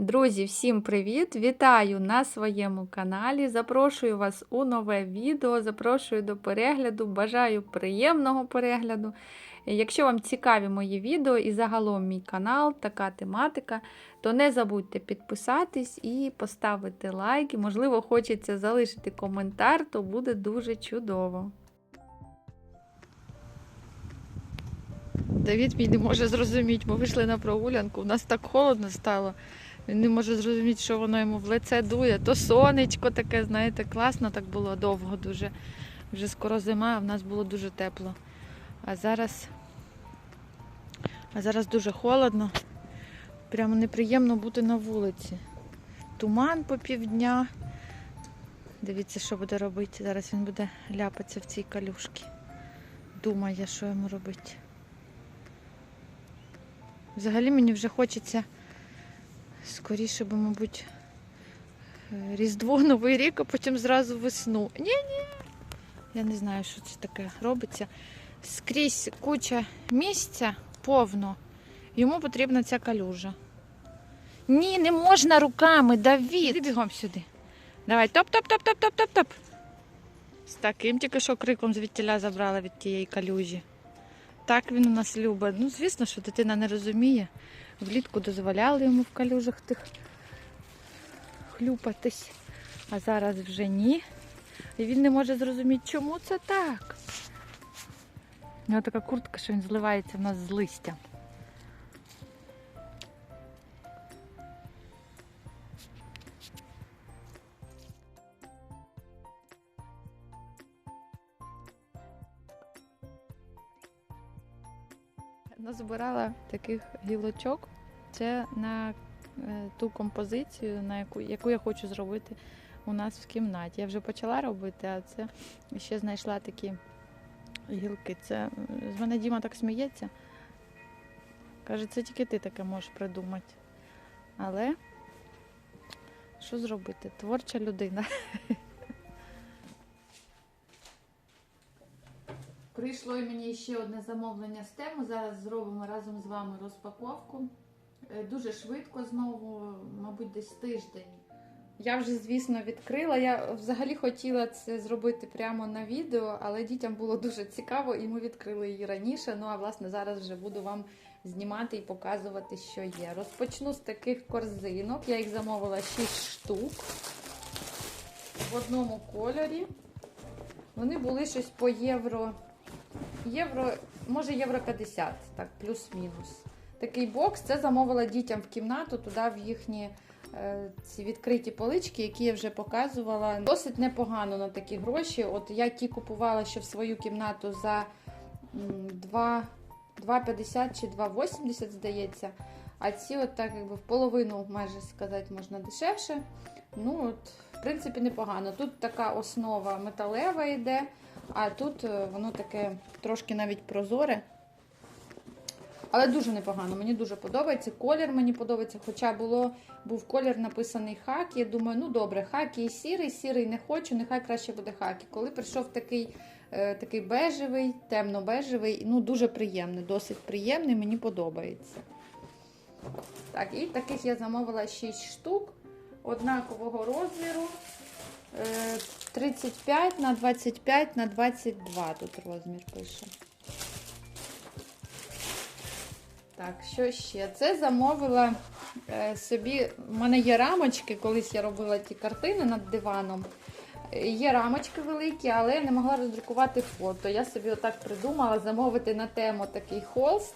Друзі, всім привіт! Вітаю на своєму каналі. Запрошую вас у нове відео, запрошую до перегляду, бажаю приємного перегляду. Якщо вам цікаві мої відео і загалом мій канал, така тематика, то не забудьте підписатись і поставити лайк. Можливо, хочеться залишити коментар, то буде дуже чудово. Давід мій не може зрозуміти, ми вийшли на прогулянку, у нас так холодно стало. Він не може зрозуміти, що воно йому в лице дує. То сонечко таке, знаєте, класно так було довго дуже. Вже скоро зима, а в нас було дуже тепло. А зараз, а зараз дуже холодно. Прямо неприємно бути на вулиці. Туман по півдня. Дивіться, що буде робити. Зараз він буде ляпатися в цій калюшці. Думає, що йому робити. Взагалі мені вже хочеться скоріше би, мабуть, Різдво, Новий рік, а потім зразу весну. Ні, ні. Я не знаю, що це таке робиться. Скрізь куча місця повно. Йому потрібна ця калюжа. Ні, не можна руками, Давід. Іди бігом сюди. Давай, топ-топ-топ-топ-топ-топ-топ. З таким тільки що криком звідтіля забрала від тієї калюжі. Так він у нас любить. Ну, звісно, що дитина не розуміє. Влітку дозволяли йому в калюжах тих хлюпатись, а зараз вже ні. І він не може зрозуміти, чому це так. У нього така куртка, що він зливається в нас з листя. Таких гілочок. Це на е, ту композицію, на яку, яку я хочу зробити у нас в кімнаті. Я вже почала робити, а це ще знайшла такі гілки. Це з мене Діма так сміється. Каже, це тільки ти таке можеш придумати. Але що зробити? Творча людина. Прийшло і мені ще одне замовлення з тему. Зараз зробимо разом з вами розпаковку. Е, Дуже швидко знову, мабуть, десь тиждень. Я вже, звісно, відкрила. Я взагалі хотіла це зробити прямо на відео, але дітям було дуже цікаво, і ми відкрили її раніше. Ну а власне зараз вже буду вам знімати і показувати, що є. Розпочну з таких корзинок. Я їх замовила 6 штук в одному кольорі. Вони були щось по євро. Євро, може євро 50, так, плюс-мінус. Такий бокс. Це замовила дітям в кімнату, туди в їхні е, ці відкриті полички, які я вже показувала. Досить непогано на такі гроші. От я ті купувала ще в свою кімнату за 2,50 чи 2,80, здається. А ці, от так якби в половину, майже сказати, можна дешевше. Ну, от, в принципі, непогано. Тут така основа металева йде, а тут е, воно таке трошки навіть прозоре. Але дуже непогано, мені дуже подобається. Колір мені подобається, хоча було, був колір написаний хакі. Я думаю, ну добре, хакі і сірий, сірий не хочу, нехай краще буде хакі. Коли прийшов такий е, такий бежевий, темно-бежевий, ну дуже приємний, досить приємний, мені подобається. Так, і таких я замовила 6 штук однакового розміру. Е, 35 на 25 на 22 тут розмір пише. Так, що ще? Це замовила е, собі. У мене є рамочки, колись я робила ті картини над диваном. Е, Є рамочки великі, але я не могла роздрукувати фото. Я собі отак придумала замовити на тему такий холст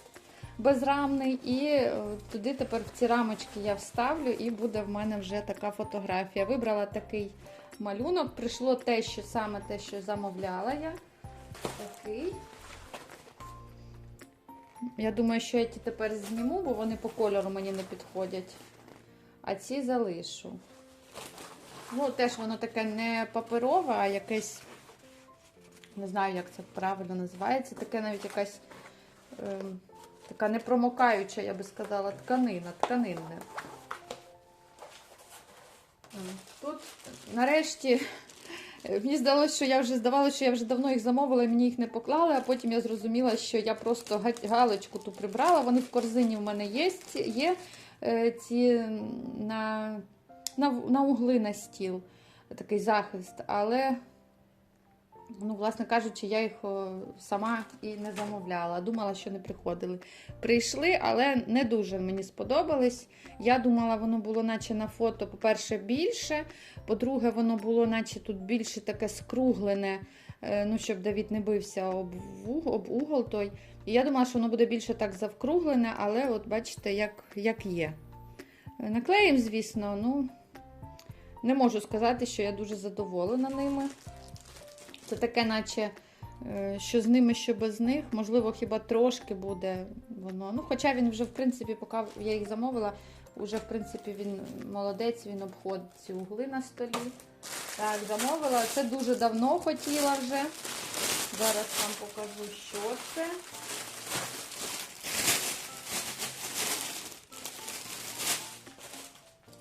безрамний. І е, туди тепер в ці рамочки я вставлю, і буде в мене вже така фотографія. Вибрала такий малюнок. Прийшло те, що саме те, що замовляла я. Такий. Я думаю, що я ті тепер зніму, бо вони по кольору мені не підходять. А ці залишу. Ну, теж воно таке не паперове, а якесь, не знаю, як це правильно називається. Таке навіть якась е, така непромокаюча, я би сказала, тканина, тканинне. Тут нарешті Е, Мені здалося, що я вже здавалося, що я вже давно їх замовила, і мені їх не поклали, а потім я зрозуміла, що я просто галочку ту прибрала. Вони в корзині в мене є. є. е, ці на, на, на угли на стіл, такий захист. Але, ну, власне кажучи, я їх сама і не замовляла. Думала, що не приходили. Прийшли, але не дуже мені сподобались. Я думала, воно було наче на фото, по-перше, більше. По-друге, воно було, наче тут більше таке скруглене, е, ну, щоб Давід не бився об, угол той. І я думала, що воно буде більше так завкруглене, але от бачите, як, як є. Е, Наклеїм, звісно, ну не можу сказати, що я дуже задоволена ними. Це таке, наче е, що з ними, що без них. Можливо, хіба трошки буде воно. Ну, хоча він вже, в принципі, поки я їх замовила, вже, в принципі, він молодець, він обходить ці угли на столі. Так, замовила. Це дуже давно хотіла вже. Зараз вам покажу, що це.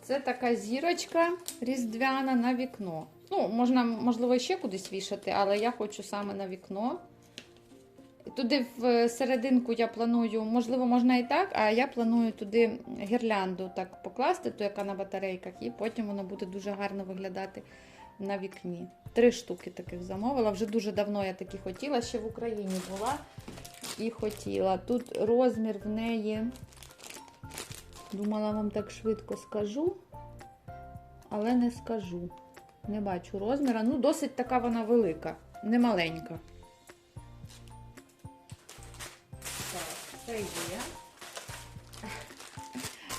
Це така зірочка різдвяна на вікно. Ну, можна, можливо, ще кудись вішати, але я хочу саме на вікно. Туди в серединку я планую, можливо, можна і так, а я планую туди гірлянду так покласти, ту, яка на батарейках, і потім воно буде дуже гарно виглядати на вікні. Три штуки таких замовила. Вже дуже давно я такі хотіла, ще в Україні була і хотіла. Тут розмір в неї. Думала, вам так швидко скажу, але не скажу. Не бачу розміра. Ну, досить така вона велика, не маленька. Так, це є.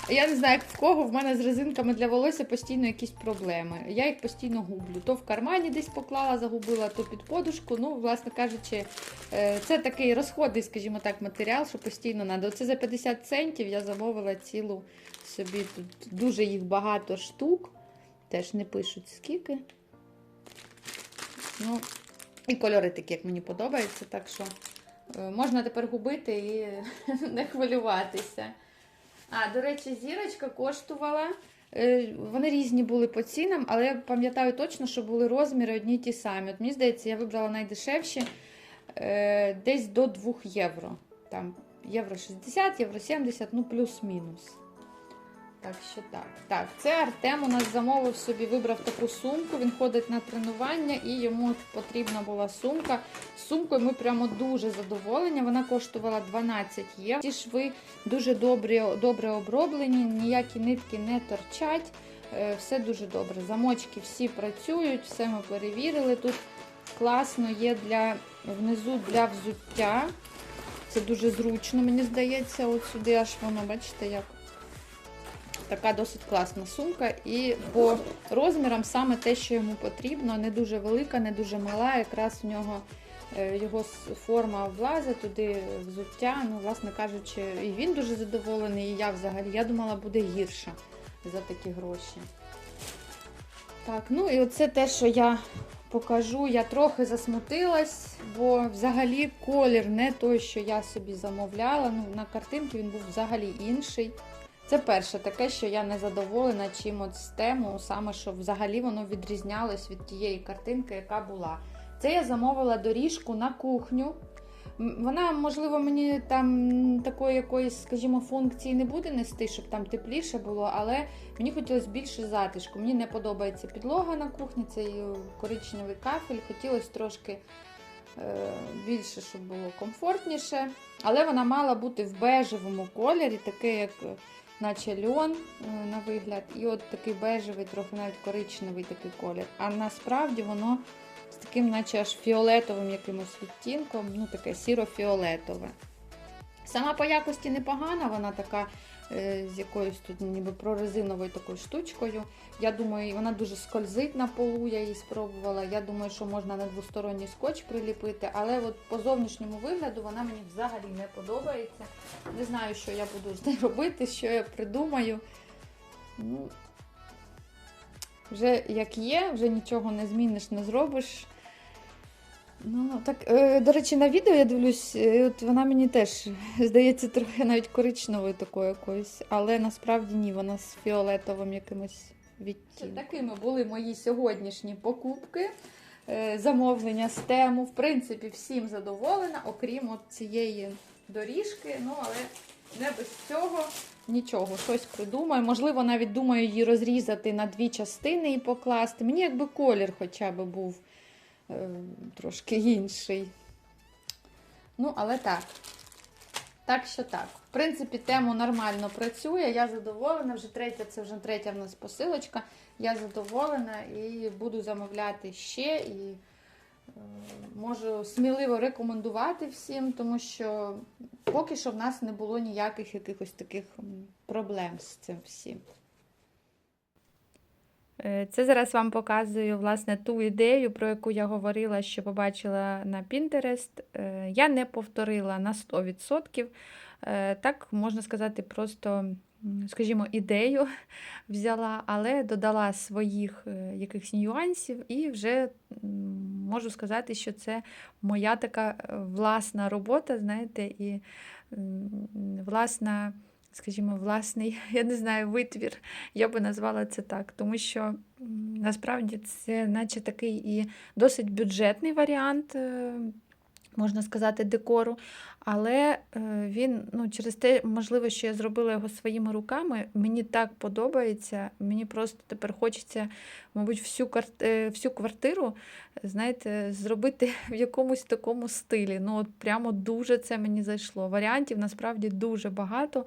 Я не знаю, як в кого в мене з резинками для волосся постійно якісь проблеми. Я їх постійно гублю. То в кармані десь поклала, загубила, то під подушку. Ну, власне кажучи, е, це такий розходний, скажімо так, матеріал, що постійно треба. Оце за 50 центів я замовила цілу собі. Тут дуже їх багато штук. Теж не пишуть скільки. Ну, і кольори такі, як мені подобаються, так що е, можна тепер губити і не хвилюватися. А, до речі, зірочка коштувала. е, Вони різні були по цінам, але я пам'ятаю точно, що були розміри одні й ті самі. От мені здається, я вибрала найдешевші е, десь до 2 євро. Там євро 60, євро 70, ну плюс-мінус. Так що так. Так, це Артем у нас замовив собі, вибрав таку сумку. Він ходить на тренування і йому потрібна була сумка. З сумкою ми прямо дуже задоволені. Вона коштувала 12 євро. Ті шви дуже добрі, добре оброблені, ніякі нитки не торчать. Е, Все дуже добре. Замочки всі працюють, все ми перевірили. Тут класно є для внизу для взуття. Це дуже зручно, мені здається. От сюди аж воно, бачите, як така досить класна сумка. І по розмірам саме те, що йому потрібно. Не дуже велика, не дуже мала. Якраз в нього е, його форма влазить туди взуття. Ну, власне кажучи, і він дуже задоволений, і я взагалі. Я думала, буде гірше за такі гроші. Так, ну і оце те, що я покажу. Я трохи засмутилась, бо взагалі колір не той, що я собі замовляла. Ну, на картинці він був взагалі інший. Це перше таке, що я не задоволена чим от з тему, саме що взагалі воно відрізнялось від тієї картинки, яка була. Це я замовила доріжку на кухню. Вона, можливо, мені там такої якоїсь, скажімо, функції не буде нести, щоб там тепліше було, але мені хотілося більше затишку. Мені не подобається підлога на кухні, цей коричневий кафель. Хотілося трошки е, більше, щоб було комфортніше. Але вона мала бути в бежевому кольорі, таке як наче льон е, на вигляд, і от такий бежевий, трохи навіть коричневий такий колір. А насправді воно з таким, наче аж фіолетовим якимось відтінком, ну таке сіро-фіолетове. Сама по якості непогана, вона така е, з якоюсь тут ніби прорезиновою такою штучкою. Я думаю, вона дуже скользить на полу, я її спробувала. Я думаю, що можна на двосторонній скотч приліпити, але от по зовнішньому вигляду вона мені взагалі не подобається. Не знаю, що я буду з нею робити, що я придумаю. Ну, вже як є, вже нічого не зміниш, не зробиш. Ну, так, е, до речі, на відео я дивлюсь, е, от вона мені теж здається трохи навіть коричневою такою якоюсь, але насправді ні, вона з фіолетовим якимось відтінком. Такими були мої сьогоднішні покупки, е, замовлення з тему. В принципі, всім задоволена, окрім от цієї доріжки. Ну, але не без цього нічого. Щось придумаю. Можливо, навіть думаю її розрізати на дві частини і покласти. Мені якби колір хоча б був трошки інший. Ну, але так. Так що так. В принципі, тему нормально працює. Я задоволена. Вже третя, це вже третя в нас посилочка. Я задоволена і буду замовляти ще. І е, можу сміливо рекомендувати всім, тому що поки що в нас не було ніяких якихось таких проблем з цим всім. Е, Це зараз вам показую власне ту ідею, про яку я говорила, що побачила на. Е, Я не повторила на 100%. Е, Так, можна сказати, просто, скажімо, ідею взяла, але додала своїх е, якихось нюансів і вже можу сказати, що це моя така власна робота, знаєте, і власна, скажімо, власний, я не знаю, витвір. Я би назвала це так, тому що насправді це наче такий і досить бюджетний варіант, е, можна сказати, декору. Але е, він, ну, через те, можливо, що я зробила його своїми руками, мені так подобається. Мені просто тепер хочеться, мабуть, всю, е, всю квартиру, знаєте, зробити в якомусь такому стилі. Ну, от прямо дуже це мені зайшло. Варіантів насправді дуже багато,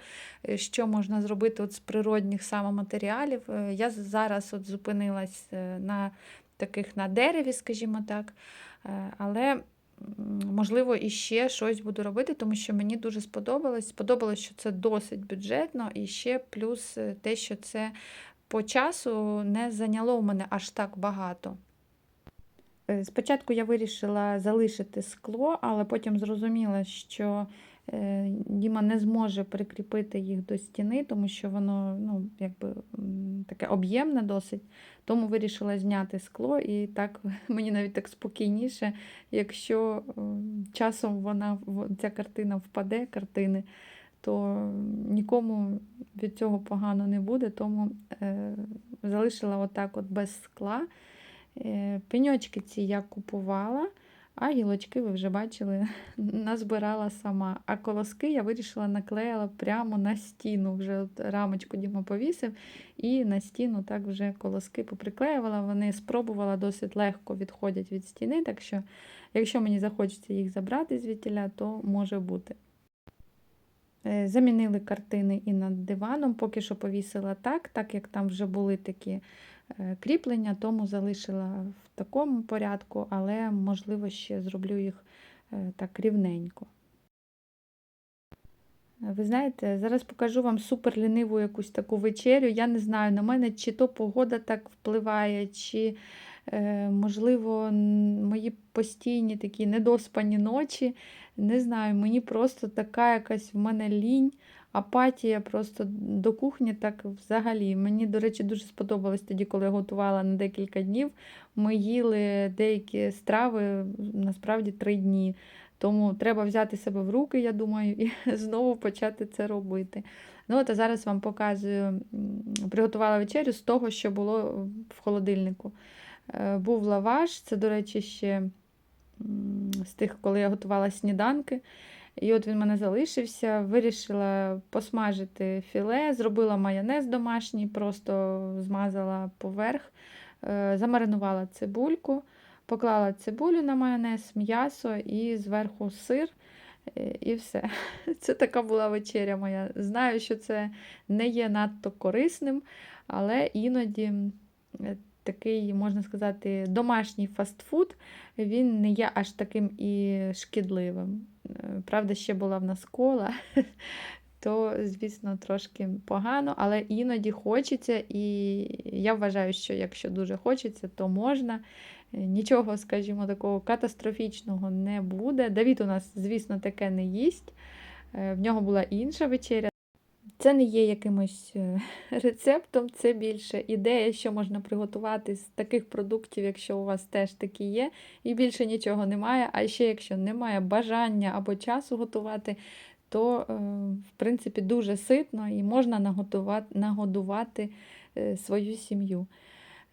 е, що можна зробити от з природних саме матеріалів. Е, Я зараз от зупинилась на таких на дереві, скажімо так. Але можливо, і ще щось буду робити, тому що мені дуже сподобалось. Сподобалось, що це досить бюджетно, і ще плюс е, те, що це по часу не зайняло в мене аж так багато. Е, Спочатку я вирішила залишити скло, але потім зрозуміла, що Діма не зможе прикріпити їх до стіни, тому що воно ну, якби, таке об'ємне досить. Тому вирішила зняти скло, і так мені навіть так спокійніше, якщо часом вона, ця картина впаде, картини, то нікому від цього погано не буде, тому е, залишила отак от без скла. Е, Пеньочки ці я купувала, а гілочки, ви вже бачили, назбирала сама. А колоски я вирішила наклеїла прямо на стіну. Вже от рамочку Діма повісив, і на стіну так вже колоски поприклеювала. Вони спробувала досить легко відходять від стіни, так що, якщо мені захочеться їх забрати звідтіля, то може бути. Е, Замінили картини і над диваном, поки що повісила так, так як там вже були такі кріплення, тому залишила в такому порядку, але можливо ще зроблю їх е, так рівненько. Е, Ви знаєте, зараз покажу вам супер ліниву якусь таку вечерю. Я не знаю, на мене чи то погода так впливає, чи, е, можливо, мої постійні такі недоспані ночі. Не знаю, мені просто така якась в мене лінь, апатія просто до кухні так взагалі. Мені, до речі, дуже сподобалось тоді, коли я готувала на декілька днів. Ми їли деякі страви насправді три дні. Тому треба взяти себе в руки, я думаю, і знову почати це робити. Ну, от а зараз вам показую, приготувала вечерю з того, що було в холодильнику. Е, Був лаваш, це, до речі, ще з тих, коли я готувала сніданки. І от він мене залишився. Вирішила посмажити філе, зробила майонез домашній, просто змазала поверх, е, замаринувала цибульку, поклала цибулю на майонез, м'ясо і зверху сир. е, І все. Це така була вечеря моя. Знаю, що це не є надто корисним, але іноді е, такий, можна сказати, домашній фастфуд, він не є аж таким і шкідливим. Е, Правда, ще була в нас кола, то, звісно, трошки погано, але іноді хочеться, і я вважаю, що якщо дуже хочеться, то можна. Е, Нічого, скажімо, такого катастрофічного не буде. Давід у нас, звісно, таке не їсть. Е, В нього була інша вечеря. Це не є якимось е, рецептом, це більше ідея, що можна приготувати з таких продуктів, якщо у вас теж такі є, і більше нічого немає. А ще якщо немає бажання або часу готувати, то, е, в принципі, дуже ситно і можна нагодувати е, свою сім'ю.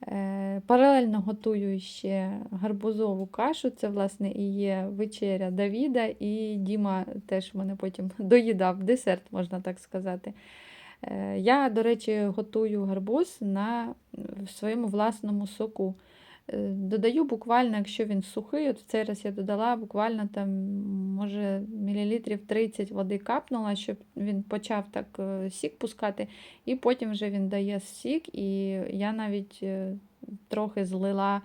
Е, Паралельно готую ще гарбузову кашу. Це, власне, і є вечеря Давіда, і Діма теж мене потім доїдав, десерт, можна так сказати. Е, Я, до речі, готую гарбуз на в своєму власному соку. Е, Додаю буквально, якщо він сухий, от в цей раз я додала буквально там, може, мілілітрів 30 води капнула, щоб він почав так е, сік пускати, і потім вже він дає сік, і я навіть е, трохи злила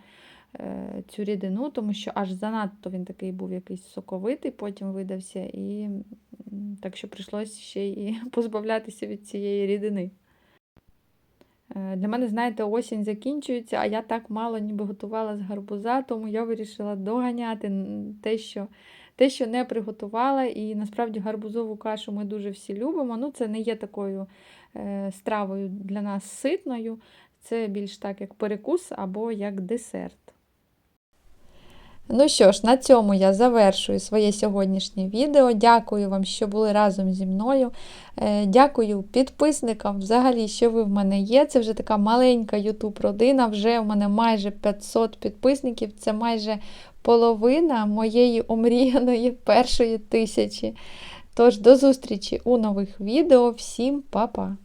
цю рідину, тому що аж занадто він такий був якийсь соковитий, потім видався, і так що прийшлося ще і позбавлятися від цієї рідини. Е, Для мене, знаєте, осінь закінчується, а я так мало ніби готувала з гарбуза, тому я вирішила доганяти те, що, те, що не приготувала. І насправді гарбузову кашу ми дуже всі любимо. Ну, це не є такою е, стравою для нас ситною. Це більш так, як перекус або як десерт. Ну що ж, на цьому я завершую своє сьогоднішнє відео. Дякую вам, що були разом зі мною. Е, Дякую підписникам, взагалі, що ви в мене є. Це вже така маленька YouTube родина. Вже в мене майже 500 підписників. Це майже половина моєї омріяної першої тисячі. Тож, до зустрічі у нових відео. Всім па-па!